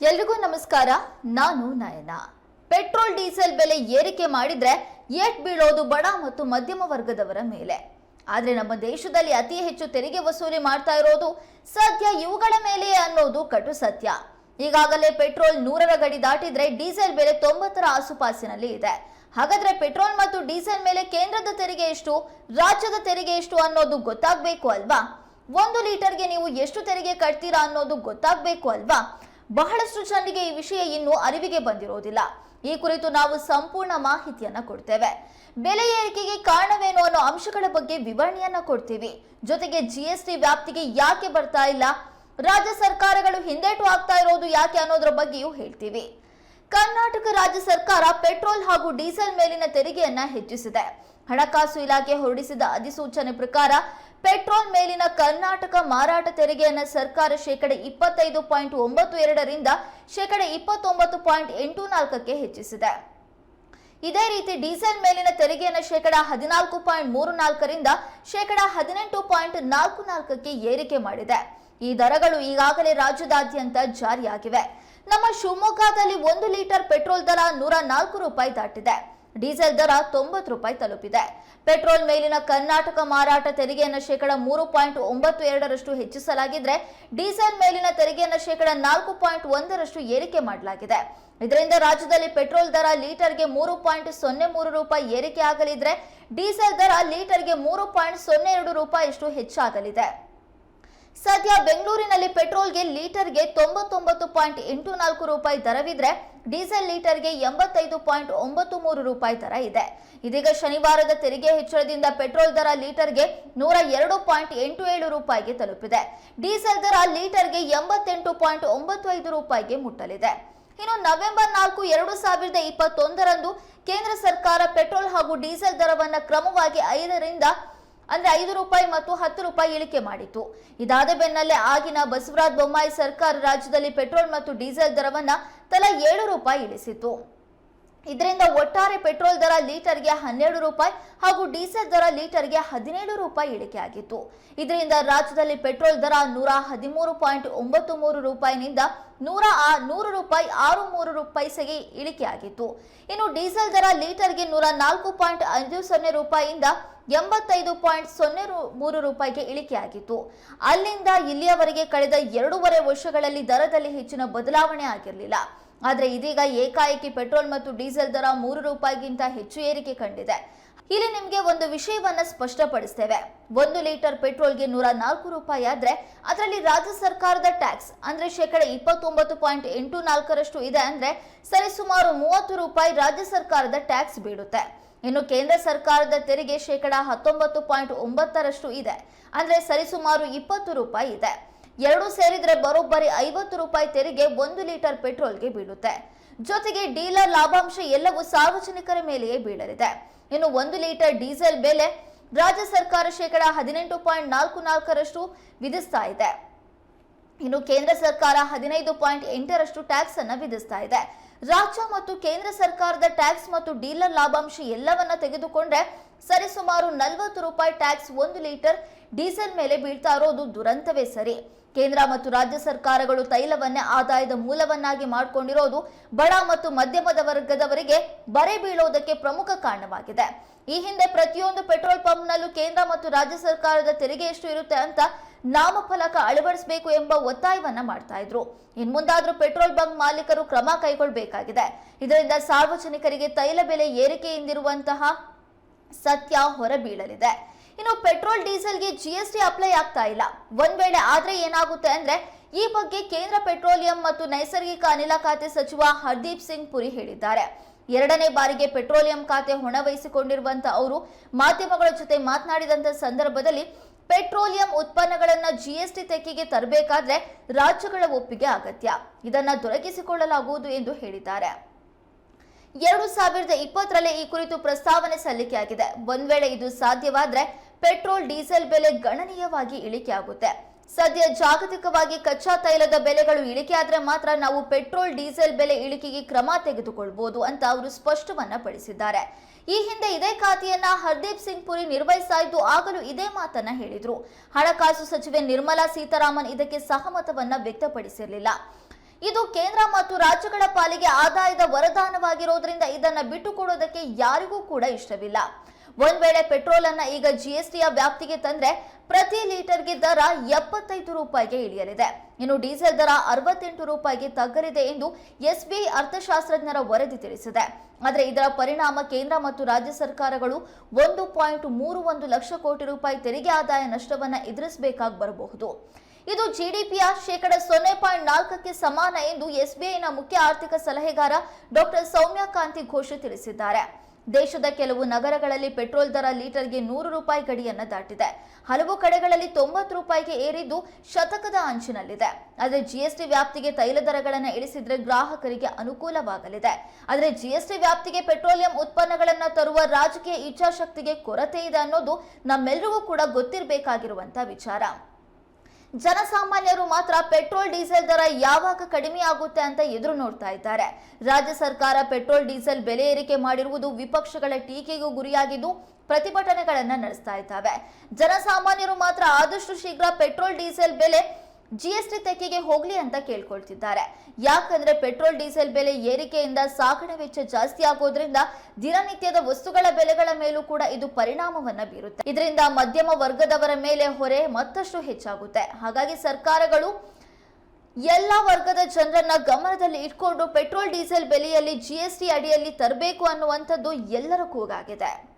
ಎಲ್ರಿಗೂ ನಮಸ್ಕಾರ. ನಾನು ನಯನ. ಪೆಟ್ರೋಲ್, ಡೀಸೆಲ್ ಬೆಲೆ ಏರಿಕೆ ಮಾಡಿದ್ರೆ ಏಟ್ ಬೀಳೋದು ಬಡ ಮತ್ತು ಮಧ್ಯಮ ವರ್ಗದವರ ಮೇಲೆ. ಆದರೆ ನಮ್ಮ ದೇಶದಲ್ಲಿ ಅತಿ ಹೆಚ್ಚು ತೆರಿಗೆ ವಸೂಲಿ ಮಾಡ್ತಾ ಇರೋದು ಸದ್ಯ ಇವುಗಳ ಮೇಲೆಯೇ ಅನ್ನೋದು ಕಟು ಸತ್ಯ. ಈಗಾಗಲೇ ಪೆಟ್ರೋಲ್ ನೂರರ ಗಡಿ ದಾಟಿದ್ರೆ ಡೀಸೆಲ್ ಬೆಲೆ ತೊಂಬತ್ತರ ಆಸುಪಾಸಿನಲ್ಲಿ ಇದೆ. ಹಾಗಾದ್ರೆ ಪೆಟ್ರೋಲ್ ಮತ್ತು ಡೀಸೆಲ್ ಮೇಲೆ ಕೇಂದ್ರದ ತೆರಿಗೆ ಎಷ್ಟು, ರಾಜ್ಯದ ತೆರಿಗೆ ಎಷ್ಟು ಅನ್ನೋದು ಗೊತ್ತಾಗಬೇಕು ಅಲ್ವಾ? ಒಂದು ಲೀಟರ್ಗೆ ನೀವು ಎಷ್ಟು ತೆರಿಗೆ ಕಟ್ತೀರಾ ಅನ್ನೋದು ಗೊತ್ತಾಗಬೇಕು ಅಲ್ವಾ? ಬಹಳಷ್ಟು ಜನರಿಗೆ ಈ ವಿಷಯ ಇನ್ನೂ ಅರಿವಿಗೆ ಬಂದಿರೋದಿಲ್ಲ. ಈ ಕುರಿತು ನಾವು ಸಂಪೂರ್ಣ ಮಾಹಿತಿಯನ್ನ ಕೊಡ್ತೇವೆ. ಬೆಲೆ ಏರಿಕೆಗೆ ಕಾರಣವೇನು ಅನ್ನೋ ಅಂಶಗಳ ಬಗ್ಗೆ ವಿವರಣೆಯನ್ನ ಕೊಡ್ತೀವಿ. ಜೊತೆಗೆ ಜಿಎಸ್ಟಿ ವ್ಯಾಪ್ತಿಗೆ ಯಾಕೆ ಬರ್ತಾ ಇಲ್ಲ? ರಾಜ್ಯ ಸರ್ಕಾರಗಳು ಹಿಂದೇಟು ಆಗ್ತಾ ಇರೋದು ಯಾಕೆ ಅನ್ನೋದ್ರ ಬಗ್ಗೆಯೂ ಹೇಳ್ತೀವಿ. ಕರ್ನಾಟಕ ರಾಜ್ಯ ಸರ್ಕಾರ ಪೆಟ್ರೋಲ್ ಹಾಗೂ ಡೀಸೆಲ್ ಮೇಲಿನ ತೆರಿಗೆಯನ್ನ ಹೆಚ್ಚಿಸಿದೆ. ಹಣಕಾಸು ಇಲಾಖೆ ಹೊರಡಿಸಿದ ಅಧಿಸೂಚನೆ ಪ್ರಕಾರ ಪೆಟ್ರೋಲ್ ಮೇಲಿನ ಕರ್ನಾಟಕ ಮಾರಾಟ ತೆರಿಗೆಯನ್ನು ಸರ್ಕಾರ ಶೇಕಡ ಇಪ್ಪತ್ತೈದು ಪಾಯಿಂಟ್ ಒಂಬತ್ತು ಎರಡರಿಂದ ಶೇಕಡ ಇಪ್ಪತ್ತೊಂಬತ್ತು ಪಾಯಿಂಟ್ ಎಂಟು ನಾಲ್ಕಕ್ಕೆ ಹೆಚ್ಚಿಸಿದೆ. ಇದೇ ರೀತಿ ಡೀಸೆಲ್ ಮೇಲಿನ ತೆರಿಗೆಯನ್ನು ಶೇಕಡ ಹದಿನಾಲ್ಕು ಪಾಯಿಂಟ್ ಮೂರು ನಾಲ್ಕರಿಂದ ಶೇಕಡ ಹದಿನೆಂಟು ಪಾಯಿಂಟ್ ನಾಲ್ಕು ನಾಲ್ಕಕ್ಕೆ ಏರಿಕೆ ಮಾಡಿದೆ. ಈ ದರಗಳು ಈಗಾಗಲೇ ರಾಜ್ಯದಾದ್ಯಂತ ಜಾರಿಯಾಗಿವೆ. ನಮ್ಮ ಶಿವಮೊಗ್ಗದಲ್ಲಿ ಒಂದು ಲೀಟರ್ ಪೆಟ್ರೋಲ್ ದರ ನೂರ ನಾಲ್ಕು ರೂಪಾಯಿ ದಾಟಿದೆ. ಡೀಸೆಲ್ ದರ ತೊಂಬತ್ತು ರೂಪಾಯಿ ತಲುಪಿದೆ. ಪೆಟ್ರೋಲ್ ಮೇಲಿನ ಕರ್ನಾಟಕ ಮಾರಾಟ ತೆರಿಗೆಯನ್ನು ಶೇಕಡ ಮೂರು ಪಾಯಿಂಟ್ ಒಂಬತ್ತು ಎರಡರಷ್ಟು ಹೆಚ್ಚಿಸಲಾಗಿದ್ರೆ ಡೀಸೆಲ್ ಮೇಲಿನ ತೆರಿಗೆಯನ್ನು ಶೇಕಡ ನಾಲ್ಕು ಪಾಯಿಂಟ್ ಒಂದರಷ್ಟು ಏರಿಕೆ ಮಾಡಲಾಗಿದೆ. ಇದರಿಂದ ರಾಜ್ಯದಲ್ಲಿ ಪೆಟ್ರೋಲ್ ದರ ಲೀಟರ್ಗೆ ಮೂರು ಪಾಯಿಂಟ್ ಸೊನ್ನೆ ಮೂರು ರೂಪಾಯಿ ಏರಿಕೆ ಆಗಲಿದ್ರೆ ಡೀಸೆಲ್ ದರ ಲೀಟರ್ಗೆ ಮೂರು ಪಾಯಿಂಟ್ ಸೊನ್ನೆ ಎರಡು ರೂಪಾಯಿಯಷ್ಟು ಹೆಚ್ಚಾಗಲಿದೆ. ಸದ್ಯ ಬೆಂಗಳೂರಿನಲ್ಲಿ ಪೆಟ್ರೋಲ್ಗೆ ಲೀಟರ್ಗೆ ತೊಂಬತ್ತೊಂಬತ್ತು ಪಾಯಿಂಟ್ ಎಂಟು ನಾಲ್ಕು ರೂಪಾಯಿ ದರವಿದ್ರೆ ಡೀಸೆಲ್ ಲೀಟರ್ಗೆ ಎಂಬತ್ತೈದು ಪಾಯಿಂಟ್ ಒಂಬತ್ತು ಮೂರು ರೂಪಾಯಿ ದರ ಇದೆ. ಇದೀಗ ಶನಿವಾರದ ತೆರಿಗೆ ಹೆಚ್ಚಳದಿಂದ ಪೆಟ್ರೋಲ್ ದರ ಲೀಟರ್ಗೆ ನೂರ ಎರಡು ಪಾಯಿಂಟ್ ಎಂಟು ಏಳು ರೂಪಾಯಿಗೆ ತಲುಪಿದೆ. ಡೀಸೆಲ್ ದರ ಲೀಟರ್ಗೆ ಎಂಬತ್ತೆಂಟು ಪಾಯಿಂಟ್ ಒಂಬತ್ತು ಐದು ರೂಪಾಯಿಗೆ ಮುಟ್ಟಲಿದೆ. ಇನ್ನು ನವೆಂಬರ್ ನಾಲ್ಕು ಎರಡು ಸಾವಿರದ ಇಪ್ಪತ್ತೊಂದರಂದು ಕೇಂದ್ರ ಸರ್ಕಾರ ಪೆಟ್ರೋಲ್ ಹಾಗೂ ಡೀಸೆಲ್ ದರವನ್ನು ಕ್ರಮವಾಗಿ ಐದರಿಂದ ಅಂದ್ರೆ ಐದು ರೂಪಾಯಿ ಮತ್ತು ಹತ್ತು ರೂಪಾಯಿ ಇಳಿಕೆ ಮಾಡಿತ್ತು. ಇದಾದ ಬೆನ್ನಲ್ಲೇ ಆಗಿನ ಬಸವರಾಜ ಬೊಮ್ಮಾಯಿ ಸರ್ಕಾರ ರಾಜ್ಯದಲ್ಲಿ ಪೆಟ್ರೋಲ್ ಮತ್ತು ಡೀಸೆಲ್ ದರವನ್ನ ತಲಾ ಏಳು ರೂಪಾಯಿ ಇಳಿಸಿತ್ತು. ಇದರಿಂದ ಒಟ್ಟಾರೆ ಪೆಟ್ರೋಲ್ ದರ ಲೀಟರ್ಗೆ ಹನ್ನೆರಡು ರೂಪಾಯಿ ಹಾಗೂ ಡೀಸೆಲ್ ದರ ಲೀಟರ್ಗೆ ಹದಿನೇಳು ರೂಪಾಯಿ ಇಳಿಕೆಯಾಗಿತ್ತು. ಇದರಿಂದ ರಾಜ್ಯದಲ್ಲಿ ಪೆಟ್ರೋಲ್ ದರ ನೂರ ಹದಿಮೂರು ಪಾಯಿಂಟ್ ಒಂಬತ್ತು ಮೂರು ರೂಪಾಯಿನಿಂದ ನೂರ ನೂರು ರೂಪಾಯಿ ಆರು ಮೂರು ಪೈಸೆಗೆ ಇಳಿಕೆಯಾಗಿತ್ತು. ಇನ್ನು ಡೀಸೆಲ್ ದರ ಲೀಟರ್ಗೆ ನೂರ ನಾಲ್ಕು ಪಾಯಿಂಟ್ ಐದು ಸೊನ್ನೆ ರೂಪಾಯಿಯಿಂದ ಎಂಬತ್ತೈದು ಪಾಯಿಂಟ್ ಸೊನ್ನೆ ಮೂರು ರೂಪಾಯಿಗೆ ಇಳಿಕೆಯಾಗಿತ್ತು. ಅಲ್ಲಿಂದ ಇಲ್ಲಿಯವರೆಗೆ ಕಳೆದ ಎರಡೂವರೆ ವರ್ಷಗಳಲ್ಲಿ ದರದಲ್ಲಿ ಹೆಚ್ಚಿನ ಬದಲಾವಣೆ ಆಗಿರಲಿಲ್ಲ. ಆದರೆ ಇದೀಗ ಏಕಾಏಕಿ ಪೆಟ್ರೋಲ್ ಮತ್ತು ಡೀಸೆಲ್ ದರ ಮೂರು ರೂಪಾಯಿಗಿಂತ ಹೆಚ್ಚು ಏರಿಕೆ ಕಂಡಿದೆ. ಇಲ್ಲಿ ನಿಮಗೆ ಒಂದು ವಿಷಯವನ್ನ ಸ್ಪಷ್ಟಪಡಿಸ್ತೇವೆ. ಒಂದು ಲೀಟರ್ ಪೆಟ್ರೋಲ್ಗೆ ನೂರ ನಾಲ್ಕು ರೂಪಾಯಿ ಆದ್ರೆ ಅದರಲ್ಲಿ ರಾಜ್ಯ ಸರ್ಕಾರದ ಟ್ಯಾಕ್ಸ್ ಅಂದ್ರೆ ಶೇಕಡ ಇಪ್ಪತ್ತೊಂಬತ್ತು ಪಾಯಿಂಟ್ ಎಂಟು ನಾಲ್ಕರಷ್ಟು ಇದೆ ಅಂದ್ರೆ ಸರಿಸುಮಾರು ಮೂವತ್ತು ರೂಪಾಯಿ ರಾಜ್ಯ ಸರ್ಕಾರದ ಟ್ಯಾಕ್ಸ್ ಬೀಳುತ್ತೆ. ಇನ್ನು ಕೇಂದ್ರ ಸರ್ಕಾರದ ತೆರಿಗೆ ಶೇಕಡ ಹತ್ತೊಂಬತ್ತು ಪಾಯಿಂಟ್ ಒಂಬತ್ತರಷ್ಟು ಇದೆ. ಅಂದ್ರೆ ಸರಿಸುಮಾರು ಇಪ್ಪತ್ತು ರೂಪಾಯಿ ಇದೆ. ಎರಡು ಸೇರಿದ್ರೆ ಬರೋಬ್ಬರಿ ಐವತ್ತು ರೂಪಾಯಿ ತೆರಿಗೆ ಒಂದು ಲೀಟರ್ ಪೆಟ್ರೋಲ್ಗೆ ಬೀಳುತ್ತೆ. ಜೊತೆಗೆ ಡೀಲರ್ ಲಾಭಾಂಶ ಎಲ್ಲವೂ ಸಾರ್ವಜನಿಕರ ಮೇಲೆಯೇ ಬೀಳಲಿದೆ. ಇನ್ನು ಒಂದು ಲೀಟರ್ ಡೀಸೆಲ್ ಬೆಲೆ ರಾಜ್ಯ ಸರ್ಕಾರ ಶೇಕಡ ಹದಿನೆಂಟು ಪಾಯಿಂಟ್ ನಾಲ್ಕು ನಾಲ್ಕರಷ್ಟು ವಿಧಿಸ್ತಾ ಇದೆ. ಇನ್ನು ಕೇಂದ್ರ ಸರ್ಕಾರ ಹದಿನೈದು ಪಾಯಿಂಟ್ ಎಂಟರಷ್ಟು ಟ್ಯಾಕ್ಸ್ ಅನ್ನ ವಿಧಿಸ್ತಾ ಇದೆ. ರಾಜ್ಯ ಮತ್ತು ಕೇಂದ್ರ ಸರ್ಕಾರದ ಟ್ಯಾಕ್ಸ್ ಮತ್ತು ಡೀಲರ್ ಲಾಭಾಂಶ ಎಲ್ಲವನ್ನ ತೆಗೆದುಕೊಂಡ್ರೆ ಸರಿಸುಮಾರು ನಲವತ್ತು ರೂಪಾಯಿ ಟ್ಯಾಕ್ಸ್ ಒಂದು ಲೀಟರ್ ಡೀಸೆಲ್ ಮೇಲೆ ಬೀಳ್ತಾ ಇರೋದು ದುರಂತವೇ ಸರಿ. ಕೇಂದ್ರ ಮತ್ತು ರಾಜ್ಯ ಸರ್ಕಾರಗಳು ತೈಲವನ್ನೇ ಆದಾಯದ ಮೂಲವನ್ನಾಗಿ ಮಾಡಿಕೊಂಡಿರೋದು ಬಡ ಮತ್ತು ಮಧ್ಯಮದ ವರ್ಗದವರಿಗೆ ಬರೆ ಬೀಳೋದಕ್ಕೆ ಪ್ರಮುಖ ಕಾರಣವಾಗಿದೆ. ಈ ಹಿಂದೆ ಪ್ರತಿಯೊಂದು ಪೆಟ್ರೋಲ್ ಪಂಪ್ನಲ್ಲೂ ಕೇಂದ್ರ ಮತ್ತು ರಾಜ್ಯ ಸರ್ಕಾರದ ತೆರಿಗೆ ಎಷ್ಟು ಇರುತ್ತೆ ಅಂತ ನಾಮಫಲಕ ಅಳವಡಿಸಬೇಕು ಎಂಬ ಒತ್ತಾಯವನ್ನ ಮಾಡ್ತಾ ಇದ್ರು. ಇನ್ ಮುಂದಾದ್ರೂ ಪೆಟ್ರೋಲ್ ಬಂಕ್ ಮಾಲೀಕರು ಕ್ರಮ ಕೈಗೊಳ್ಳಬೇಕಾಗಿದೆ ಇದರಿಂದ ಸಾರ್ವಜನಿಕರಿಗೆ ತೈಲ ಬೆಲೆ ಏರಿಕೆಯಿಂದಿರುವಂತಹ ಸತ್ಯ ಹೊರಬೀಳಲಿದೆ. ಇನ್ನು ಪೆಟ್ರೋಲ್, ಡೀಸೆಲ್ಗೆ ಜಿಎಸ್ಟಿ ಅಪ್ಲೈ ಆಗ್ತಾ ಇಲ್ಲ. ಒಂದ್ ವೇಳೆ ಆದ್ರೆ ಏನಾಗುತ್ತೆ ಅಂದ್ರೆ, ಈ ಬಗ್ಗೆ ಕೇಂದ್ರ ಪೆಟ್ರೋಲಿಯಂ ಮತ್ತು ನೈಸರ್ಗಿಕ ಅನಿಲ ಖಾತೆ ಸಚಿವ ಹರ್ದೀಪ್ ಸಿಂಗ್ ಪುರಿ ಹೇಳಿದ್ದಾರೆ. ಎರಡನೇ ಬಾರಿಗೆ ಪೆಟ್ರೋಲಿಯಂ ಖಾತೆ ಹೊಣೆ ವಹಿಸಿಕೊಂಡಿರುವಂತ ಅವರು ಮಾಧ್ಯಮಗಳ ಜೊತೆ ಮಾತನಾಡಿದಂತ ಸಂದರ್ಭದಲ್ಲಿ ಪೆಟ್ರೋಲಿಯಂ ಉತ್ಪನ್ನಗಳನ್ನ ಜಿಎಸ್ಟಿ ತೆಕ್ಕಿಗೆ ತರಬೇಕಾದ್ರೆ ರಾಜ್ಯಗಳ ಒಪ್ಪಿಗೆ ಅಗತ್ಯ. ಇದನ್ನ ದೊರಕಿಸಿಕೊಳ್ಳಲಾಗುವುದು ಎಂದು ಹೇಳಿದ್ದಾರೆ. ಎರಡು ಸಾವಿರದ ಇಪ್ಪತ್ತರಲ್ಲಿ ಈ ಕುರಿತು ಪ್ರಸ್ತಾವನೆ ಸಲ್ಲಿಕೆಯಾಗಿದೆ ಒಂದ್ ವೇಳೆ ಇದು ಸಾಧ್ಯವಾದ್ರೆ ಪೆಟ್ರೋಲ್, ಡೀಸೆಲ್ ಬೆಲೆ ಗಣನೀಯವಾಗಿ ಇಳಿಕೆಯಾಗುತ್ತೆ ಸದ್ಯ ಜಾಗತಿಕವಾಗಿ ಕಚ್ಚಾ ತೈಲದ ಬೆಲೆಗಳು ಇಳಿಕೆಯಾದ್ರೆ ಮಾತ್ರ ನಾವು ಪೆಟ್ರೋಲ್, ಡೀಸೆಲ್ ಬೆಲೆ ಇಳಿಕೆಗೆ ಕ್ರಮ ತೆಗೆದುಕೊಳ್ಬಹುದು ಅಂತ ಅವರು ಸ್ಪಷ್ಟವನ್ನ ಪಡಿಸಿದ್ದಾರೆ. ಈ ಹಿಂದೆ ಇದೇ ಖಾತೆಯನ್ನ ಹರ್ದೀಪ್ ಸಿಂಗ್ ಪುರಿ ನಿರ್ವಹಿಸ್ತಾ ಇದ್ದು ಆಗಲೂ ಇದೇ ಮಾತನ್ನ ಹೇಳಿದ್ರು. ಹಣಕಾಸು ಸಚಿವೆ ನಿರ್ಮಲಾ ಸೀತಾರಾಮನ್ ಇದಕ್ಕೆ ಸಹಮತವನ್ನ ವ್ಯಕ್ತಪಡಿಸಿರಲಿಲ್ಲ. ಇದು ಕೇಂದ್ರ ಮತ್ತು ರಾಜ್ಯಗಳ ಪಾಲಿಗೆ ಆದಾಯದ ವರದಾನವಾಗಿರೋದ್ರಿಂದ ಇದನ್ನ ಬಿಟ್ಟುಕೊಡೋದಕ್ಕೆ ಯಾರಿಗೂ ಕೂಡ ಇಷ್ಟವಿಲ್ಲ. ಒಂದ್ ವೇಳೆ ಪೆಟ್ರೋಲ್ ಅನ್ನ ಈಗ ಜಿಎಸ್ಟಿಯ ವ್ಯಾಪ್ತಿಗೆ ತಂದ್ರೆ ಪ್ರತಿ ಲೀಟರ್ಗೆ ದರ ಎಪ್ಪತ್ತೈದು ರೂಪಾಯಿಗೆ ಇಳಿಯಲಿದೆ. ಇನ್ನು ಡೀಸೆಲ್ ದರ ಅರವತ್ತೆಂಟು ರೂಪಾಯಿಗೆ ತಗ್ಗಲಿದೆ ಎಂದು ಎಸ್ಬಿಐ ಅರ್ಥಶಾಸ್ತ್ರಜ್ಞರ ವರದಿ ತಿಳಿಸಿದೆ. ಆದರೆ ಇದರ ಪರಿಣಾಮ ಕೇಂದ್ರ ಮತ್ತು ರಾಜ್ಯ ಸರ್ಕಾರಗಳು ಒಂದು ಪಾಯಿಂಟ್ ಮೂರು ಒಂದು ಲಕ್ಷ ಕೋಟಿ ರೂಪಾಯಿ ತೆರಿಗೆ ಆದಾಯ ನಷ್ಟವನ್ನು ಎದುರಿಸಬೇಕಾಗಿ ಬರಬಹುದು. ಇದು ಜಿಡಿಪಿಯ ಶೇಕಡ ಸೊನ್ನೆ ಪಾಯಿಂಟ್ ನಾಲ್ಕಕ್ಕೆ ಸಮಾನ ಎಂದು ಎಸ್ಬಿಐನ ಮುಖ್ಯ ಆರ್ಥಿಕ ಸಲಹೆಗಾರ ಡಾಕ್ಟರ್ ಸೌಮ್ಯ ಕಾಂತಿ ಘೋಷ್ ತಿಳಿಸಿದ್ದಾರೆ. ದೇಶದ ಕೆಲವು ನಗರಗಳಲ್ಲಿ ಪೆಟ್ರೋಲ್ ದರ ಲೀಟರ್ಗೆ ನೂರು ರೂಪಾಯಿ ಗಡಿಯನ್ನು ದಾಟಿದೆ. ಹಲವು ಕಡೆಗಳಲ್ಲಿ ತೊಂಬತ್ತು ರೂಪಾಯಿಗೆ ಏರಿದ್ದು ಶತಕದ ಅಂಚಿನಲ್ಲಿದೆ. ಆದರೆ ಜಿಎಸ್ಟಿ ವ್ಯಾಪ್ತಿಗೆ ತೈಲ ದರಗಳನ್ನು ಇಳಿಸಿದ್ರೆ ಗ್ರಾಹಕರಿಗೆ ಅನುಕೂಲವಾಗಲಿದೆ. ಆದರೆ ಜಿಎಸ್ಟಿ ವ್ಯಾಪ್ತಿಗೆ ಪೆಟ್ರೋಲಿಯಂ ಉತ್ಪನ್ನಗಳನ್ನು ತರುವ ರಾಜಕೀಯ ಇಚ್ಛಾಶಕ್ತಿಗೆ ಕೊರತೆ ಇದೆ ಅನ್ನೋದು ನಮ್ಮೆಲ್ಲರಿಗೂ ಕೂಡ ಗೊತ್ತಿರಬೇಕಾಗಿರುವಂತಹ ವಿಚಾರ. ಜನಸಾಮಾನ್ಯರು ಮಾತ್ರ ಪೆಟ್ರೋಲ್, ಡೀಸೆಲ್ ದರ ಯಾವಾಗ ಕಡಿಮೆ ಆಗುತ್ತೆ ಅಂತ ಎದುರು ನೋಡ್ತಾ ಇದ್ದಾರೆ. ರಾಜ್ಯ ಸರ್ಕಾರ ಪೆಟ್ರೋಲ್, ಡೀಸೆಲ್ ಬೆಲೆ ಏರಿಕೆ ಮಾಡಿರುವುದು ವಿಪಕ್ಷಗಳ ಟೀಕೆಗೂ ಗುರಿಯಾಗಿದ್ದು ಪ್ರತಿಭಟನೆಗಳನ್ನ ನಡೆಸ್ತಾ ಇದ್ದಾವೆ. ಜನಸಾಮಾನ್ಯರು ಮಾತ್ರ ಆದಷ್ಟು ಶೀಘ್ರ ಪೆಟ್ರೋಲ್, ಡೀಸೆಲ್ ಬೆಲೆ ಜಿಎಸ್ಟಿ ತೆಕ್ಕೆಗೆ ಹೋಗ್ಲಿ ಅಂತ ಕೇಳ್ಕೊಳ್ತಿದ್ದಾರೆ. ಯಾಕಂದ್ರೆ ಪೆಟ್ರೋಲ್, ಡೀಸೆಲ್ ಬೆಲೆ ಏರಿಕೆಯಿಂದ ಸಾಗಣೆ ವೆಚ್ಚ ಜಾಸ್ತಿ ಆಗೋದ್ರಿಂದ ದಿನನಿತ್ಯದ ವಸ್ತುಗಳ ಬೆಲೆಗಳ ಮೇಲೂ ಕೂಡ ಇದು ಪರಿಣಾಮವನ್ನ ಬೀರುತ್ತೆ. ಇದರಿಂದ ಮಧ್ಯಮ ವರ್ಗದವರ ಮೇಲೆ ಹೊರೆ ಮತ್ತಷ್ಟು ಹೆಚ್ಚಾಗುತ್ತೆ. ಹಾಗಾಗಿ ಸರ್ಕಾರಗಳು ಎಲ್ಲ ವರ್ಗದ ಜನರನ್ನ ಗಮನದಲ್ಲಿ ಇಟ್ಕೊಂಡು ಪೆಟ್ರೋಲ್, ಡೀಸೆಲ್ ಬೆಲೆಯಲ್ಲಿ ಜಿಎಸ್ಟಿ ಅಡಿಯಲ್ಲಿ ತರಬೇಕು ಅನ್ನುವಂಥದ್ದು ಎಲ್ಲರ ಕೂಗಾಗಿದೆ.